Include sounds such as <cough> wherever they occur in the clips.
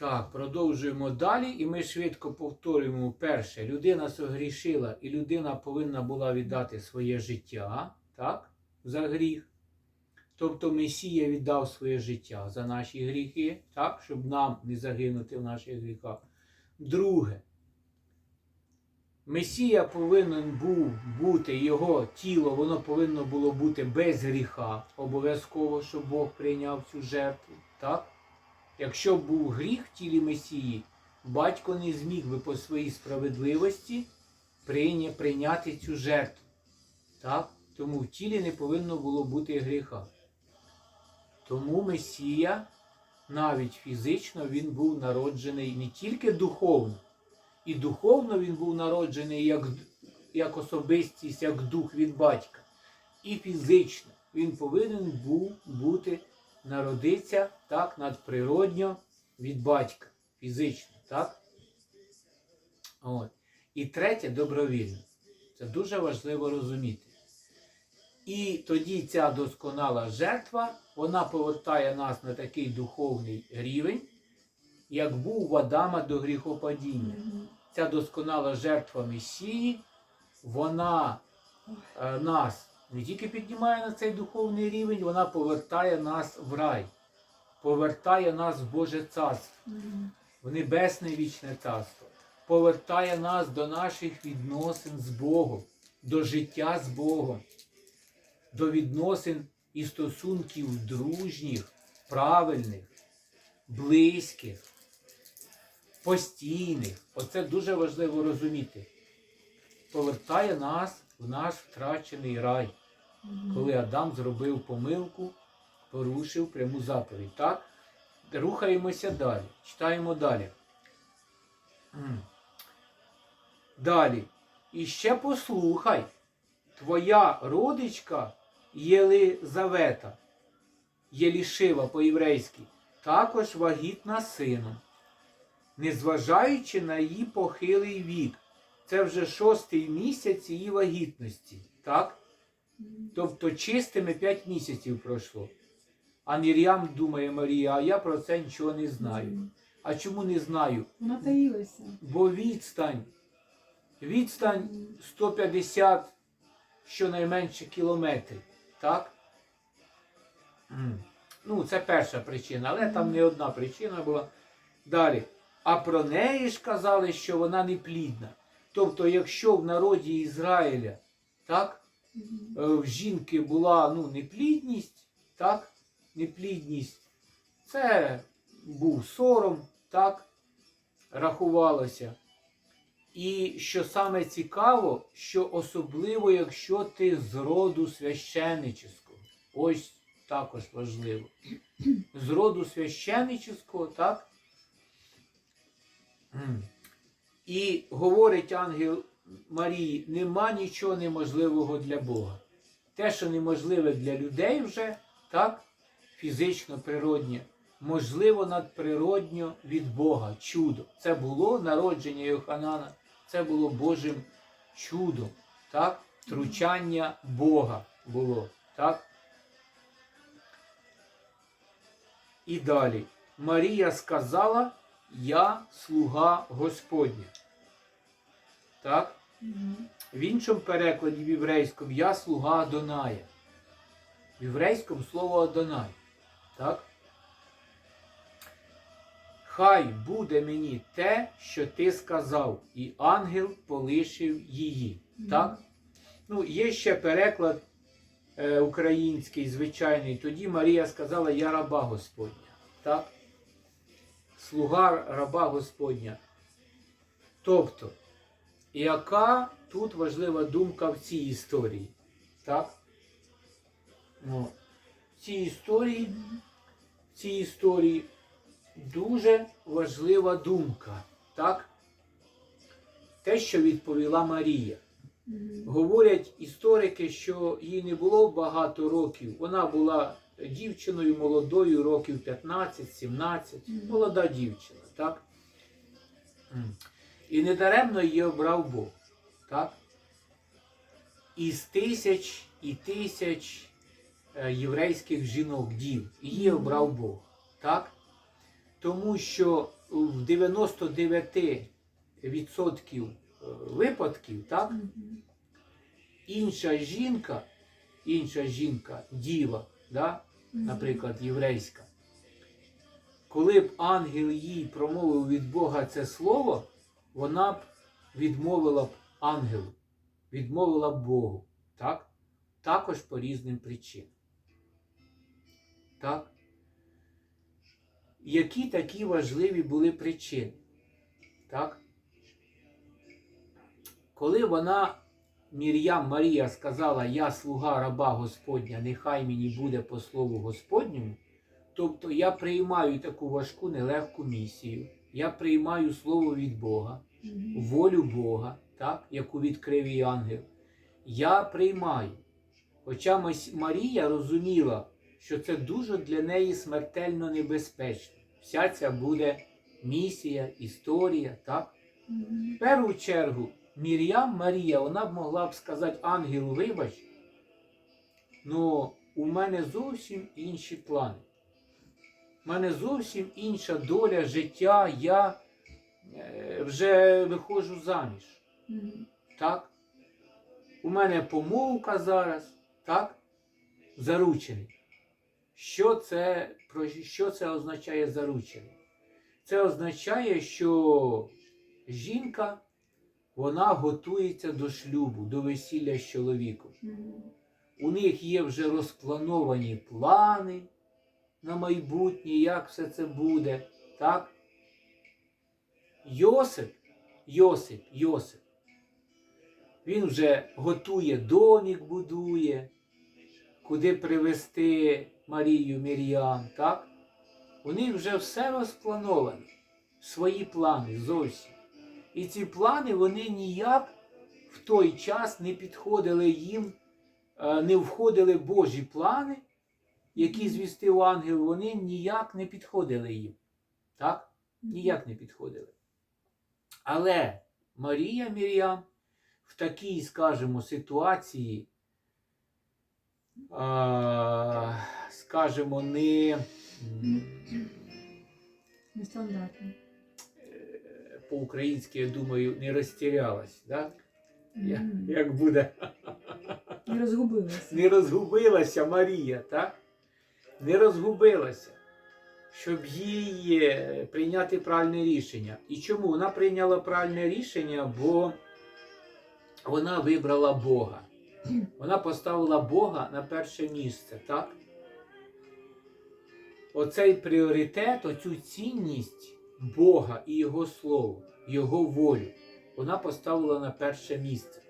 Так, продовжуємо далі, і ми швидко повторюємо перше. Людина согрішила, і людина повинна була віддати своє життя, так, за гріх. Тобто Месія віддав своє життя за наші гріхи, так, щоб нам не загинути в наших гріхах. Друге, Месія повинен був бути, його тіло, воно повинно було бути без гріха, обов'язково, щоб Бог прийняв цю жертву. Так? Якщо б був гріх в тілі Месії, батько не зміг би по своїй справедливості прийняти цю жертву. Так? Тому в тілі не повинно було бути гріха. Тому Месія, навіть фізично, він був народжений не тільки духовно, і духовно він був народжений як, як особистість, як дух від батька. І фізично він повинен був бути народитися так, надприродньо від батька. Фізично, так? От. І третє добровільно. Це дуже важливо розуміти. І тоді ця досконала жертва, вона повертає нас на такий духовний рівень, як був у Адама до гріхопадіння. Ця досконала жертва Месії, вона е, нас не тільки піднімає на цей духовний рівень, вона повертає нас в рай, повертає нас в Боже царство, в небесне вічне царство, повертає нас до наших відносин з Богом, до життя з Богом, до відносин і стосунків дружніх, правильних, близьких, постійних. Оце дуже важливо розуміти. Повертає нас в наш втрачений рай, коли Адам зробив помилку, порушив пряму заповідь. Так? Рухаємося далі. Читаємо далі. Далі. І ще послухай, твоя родичка Єлизавета, Єлішива по-єврейськи, також вагітна сином, незважаючи на її похилий вік. Це вже шостий місяць її вагітності. Так? Тобто чистими 5 місяців пройшло. А Мір'ям думає Марія, а я про це нічого не знаю. А чому не знаю? Вона таїлася. Бо відстань, відстань 150 щонайменше кілометрів. Так? Ну, це перша причина, але там не одна причина була. Далі. А про неї ж казали, що вона неплідна. Тобто, якщо в народі Ізраїля так, в жінки була ну, неплідність, так, неплідність, це був сором, так, рахувалося. І що саме цікаво, що особливо, якщо ти з роду священнического, ось також важливо. З роду священического, так? І говорить ангел Марії, нема нічого неможливого для Бога. Те, що неможливе для людей вже, так, фізично, природнє, можливо надприродньо від Бога, чудо. Це було народження Йоханана, це було Божим чудом, так? Втручання Бога було. так? І далі. Марія сказала, я слуга Господня. Так? В іншому перекладі в єврейському я слуга Адоная. В єврейському слово Адонай. Так? Хай буде мені те, що ти сказав, і ангел полишив її. Так? Ну, є ще переклад е, український, звичайний. Тоді Марія сказала, я раба Господня. Так? Слуга раба Господня. Тобто, яка тут важлива думка в цій історії? Так? Ну, в цій історії, в цій історії дуже важлива думка. Так? Те, що відповіла Марія. Говорять історики, що їй не було багато років. Вона була дівчиною молодою, років 15-17, молода дівчина, так? І недаремно її обрав Бог. Так? Із тисяч і тисяч е, єврейських жінок, дів, її обрав Бог. Так? Тому що в 99% випадків, так, інша жінка, інша жінка, діва, да, наприклад, єврейська, коли б ангел їй промовив від Бога це слово, вона б відмовила б ангелу, відмовила б Богу. Так? Також по різним причинам. Так? Які такі важливі були причини? Так? Коли вона, Мір'ям Марія, сказала, я слуга раба Господня, нехай мені буде по слову Господньому, тобто я приймаю таку важку нелегку місію, я приймаю слово від Бога, волю Бога, так, яку відкрив їй ангел. Я приймаю. Хоча Марія розуміла, що це дуже для неї смертельно небезпечно. Вся ця буде місія, історія, так? В першу чергу, Мір'ям Марія, вона б могла б сказати ангелу, вибач, ну у мене зовсім інші плани. У мене зовсім інша доля життя, я е, вже виходжу заміж. Так? У мене помовка зараз, так? Заручений. Що це, що це означає заручений? Це означає, що жінка вона готується до шлюбу, до весілля з чоловіком. У них є вже розплановані плани на майбутнє, як все це буде. Так? Йосип, Йосип, Йосип. Він вже готує домік, будує, куди привезти Марію Мір'ям, так? У них вже все розплановано, свої плани зовсім. І ці плани вони ніяк в той час не підходили їм, е, не входили Божі плани, які звістив ангел, вони ніяк не підходили їм. Так? Ніяк не підходили. Але Марія Мір'ям в такій, скажімо, ситуації, а, скажімо, не Нестандартно. е, по-українськи, я думаю, не розтірялась. Да? Мгм. Як буде? Не розгубилася. Не розгубилася Марія, так? Не розгубилася, щоб їй е, прийняти правильне рішення. І чому? Вона прийняла правильне рішення, бо вона вибрала Бога. Вона поставила Бога на перше місце, так? Оцей пріоритет, оцю цінність Бога і Його Слово, Його волю, вона поставила на перше місце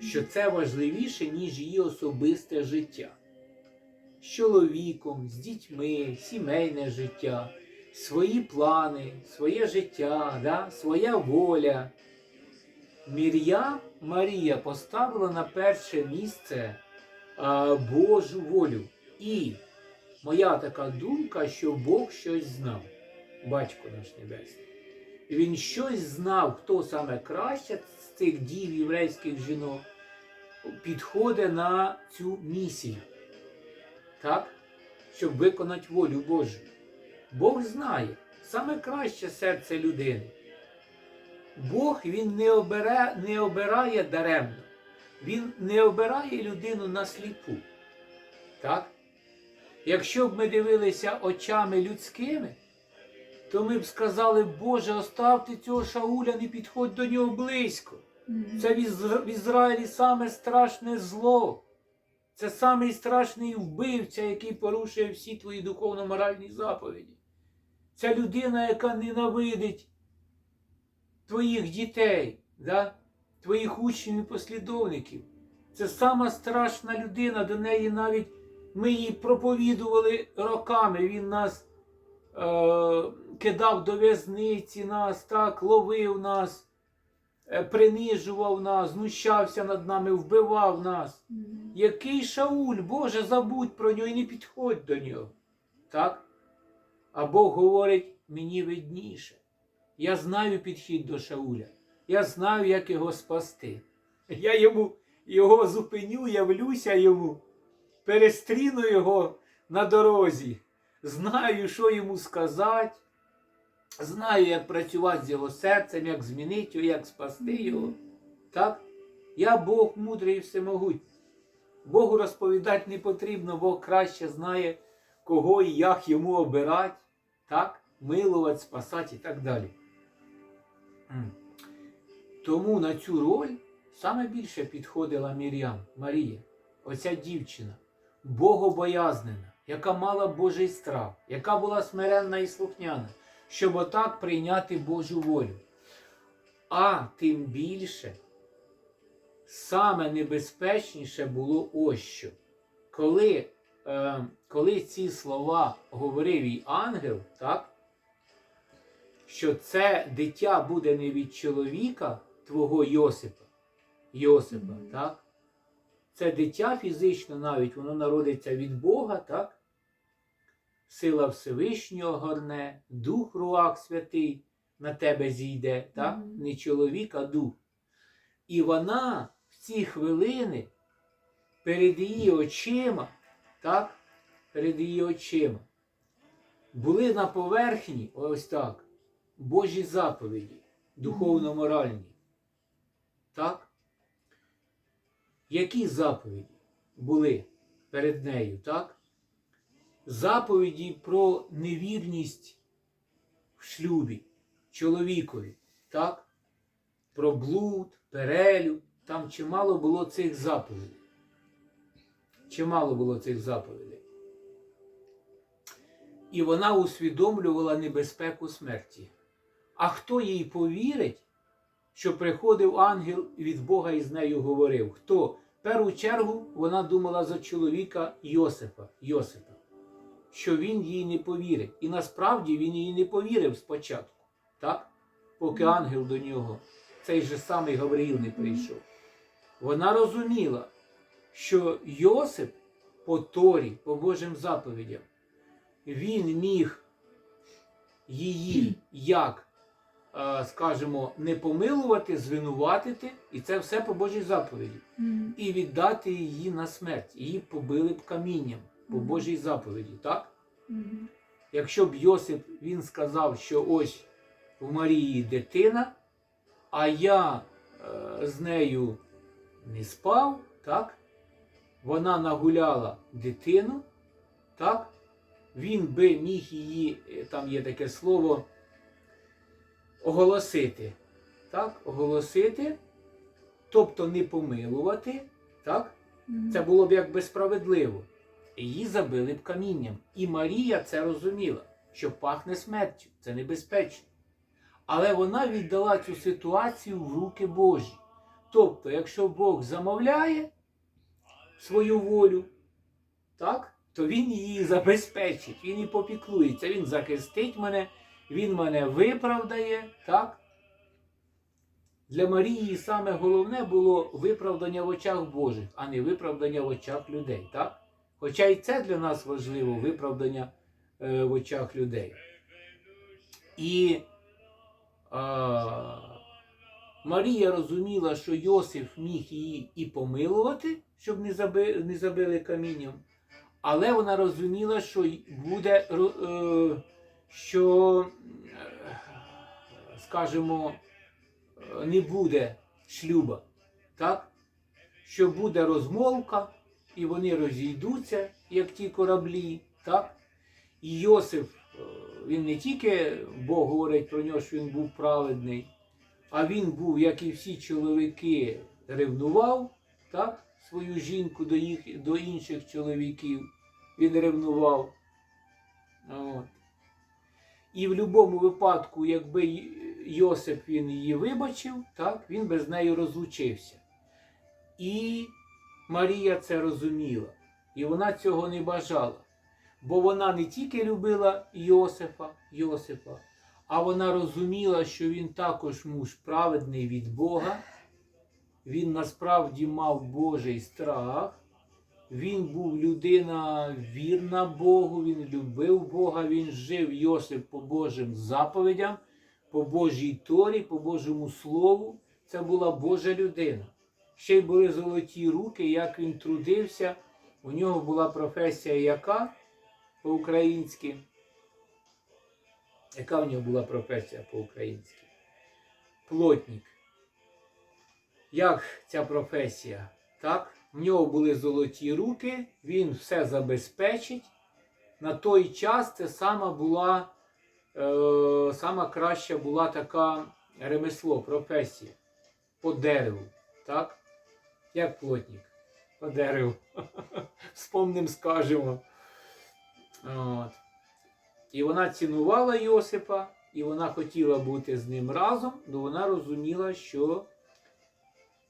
що це важливіше, ніж її особисте життя. З чоловіком, з дітьми, сімейне життя, свої плани, своє життя, да? своя воля. Мір'я Марія поставила на перше місце а, Божу волю. І моя така думка, що Бог щось знав, батько наш небесний. Він щось знав, хто саме краще з цих дів єврейських жінок підходить на цю місію, так? щоб виконати волю Божу. Бог знає саме краще серце людини. Бог він не, обере, не обирає даремно. Він не обирає людину на сліпу. Так? Якщо б ми дивилися очами людськими, то ми б сказали, Боже, оставте цього Шауля, не підходь до нього близько. Це в, Ізраїлі саме страшне зло. Це самий страшний вбивця, який порушує всі твої духовно-моральні заповіді. Це людина, яка ненавидить твоїх дітей, да? твоїх учнів і послідовників. Це сама страшна людина, до неї навіть ми її проповідували роками. Він нас е, кидав до в'язниці, нас так, ловив нас принижував нас, знущався над нами, вбивав нас. Який Шауль, Боже, забудь про нього і не підходь до нього. Так? А Бог говорить, мені видніше. Я знаю підхід до Шауля. Я знаю, як його спасти. Я йому його зупиню, явлюся йому, перестріну його на дорозі, знаю, що йому сказати, знаю, як працювати з його серцем, як змінити його, як спасти його. Так? Я Бог мудрий і всемогутній. Богу розповідати не потрібно, Бог краще знає, кого і як йому обирати, так? милувати, спасати і так далі. Тому на цю роль саме більше підходила Мір'ям, Марія, оця дівчина, богобоязнена, яка мала Божий страх, яка була смиренна і слухняна, щоб отак прийняти Божу волю. А тим більше, саме небезпечніше було ось що. Коли, е, коли ці слова говорив їй ангел, так, що це дитя буде не від чоловіка твого Йосипа, Йосипа, Мгм. так? Це дитя фізично навіть, воно народиться від Бога, так? Сила Всевишнього горне, Дух Руах Святий на тебе зійде, так? Мгм. Не чоловік, а дух. І вона в ці хвилини перед її очима, так? Перед її очима були на поверхні, ось так, Божі заповіді, духовно-моральні. Так? Які заповіді були перед нею, так? Заповіді про невірність в шлюбі чоловікові, так? Про блуд, перелюб. Там чимало було цих заповідей. Чимало було цих заповідей. І вона усвідомлювала небезпеку смерті. А хто їй повірить, що приходив ангел від Бога і з нею говорив? Хто? В першу чергу вона думала за чоловіка Йосипа, Йосипа, що він їй не повірить. І насправді він їй не повірив спочатку, так? поки ангел до нього, цей же самий Гавриїл не прийшов. Вона розуміла, що Йосип по Торі, по Божим заповідям, він міг її як, е, скажімо, не помилувати, звинуватити, і це все по Божій заповіді, і віддати її на смерть. Її побили б камінням по Божій заповіді, так? Якщо б Йосип він сказав, що ось у Марії дитина, а я е, з нею не спав, так? Вона нагуляла дитину, так? Він би міг її, е, там є таке слово, оголосити. Так? Оголосити, тобто не помилувати, так? Це було б якби справедливо. Її забили б камінням. І Марія це розуміла, що пахне смертю, це небезпечно. Але вона віддала цю ситуацію в руки Божі. Тобто, якщо Бог замовляє свою волю, так, то Він її забезпечить, Він її попіклується, Він захистить мене, Він мене виправдає. так. Для Марії саме головне було виправдання в очах Божих, а не виправдання в очах людей. Так? Хоча і це для нас важливо, виправдання е, в очах людей. І а, Марія розуміла, що Йосиф міг її і помилувати, щоб не, заби, не забили камінням. Але вона розуміла, що буде, е, що, е, скажімо, е, не буде шлюба, так? Що буде розмовка, і вони розійдуться, як ті кораблі, так? І Йосиф, е, він не тільки Бог говорить про нього, що він був праведний, а він був, як і всі чоловіки, ревнував так, свою жінку до, їх, до інших чоловіків. Він ревнував. От. І в будь-якому випадку, якби Йосип він її вибачив, так, він би з нею розлучився. І Марія це розуміла. І вона цього не бажала. Бо вона не тільки любила Йосифа, Йосипа, а вона розуміла, що він також муж праведний від Бога. Він насправді мав Божий страх. Він був людина вірна Богу, він любив Бога, він жив Йосип по Божим заповідям, по Божій Торі, по Божому Слову. Це була Божа людина. Ще й були золоті руки, як він трудився. У нього була професія яка по-українськи? Яка в нього була професія по-українськи? Плотник. Як ця професія? Так? В нього були золоті руки, він все забезпечить. На той час це сама була, е, сама краща була така ремесло, професія по дереву. Так? Як плотник? По дереву. <laughs> Вспомним, скажемо. От. І вона цінувала Йосипа, і вона хотіла бути з ним разом, але вона розуміла, що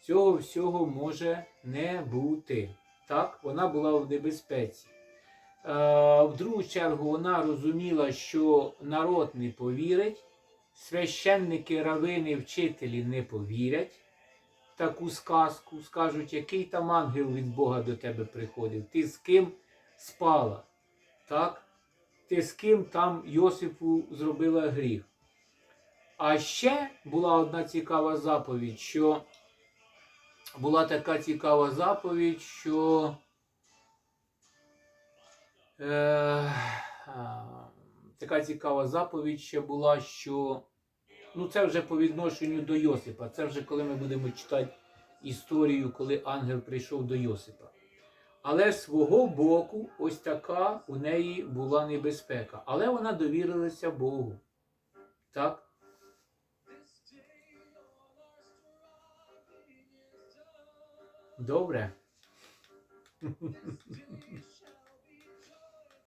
цього всього може не бути. Так, вона була в небезпеці. Е, в другу чергу вона розуміла, що народ не повірить, священники, равини, вчителі не повірять таку сказку, скажуть, який там ангел від Бога до тебе приходив, ти з ким спала. Так? Ти з ким там Йосифу зробила гріх. А ще була одна цікава заповідь, що була така цікава заповідь, що е, така цікава заповідь ще була, що ну це вже по відношенню до Йосипа. Це вже коли ми будемо читати історію, коли ангел прийшов до Йосипа. Але свого боку, ось така у неї була небезпека. Але вона довірилася Богу. Так? Добре. <laughs>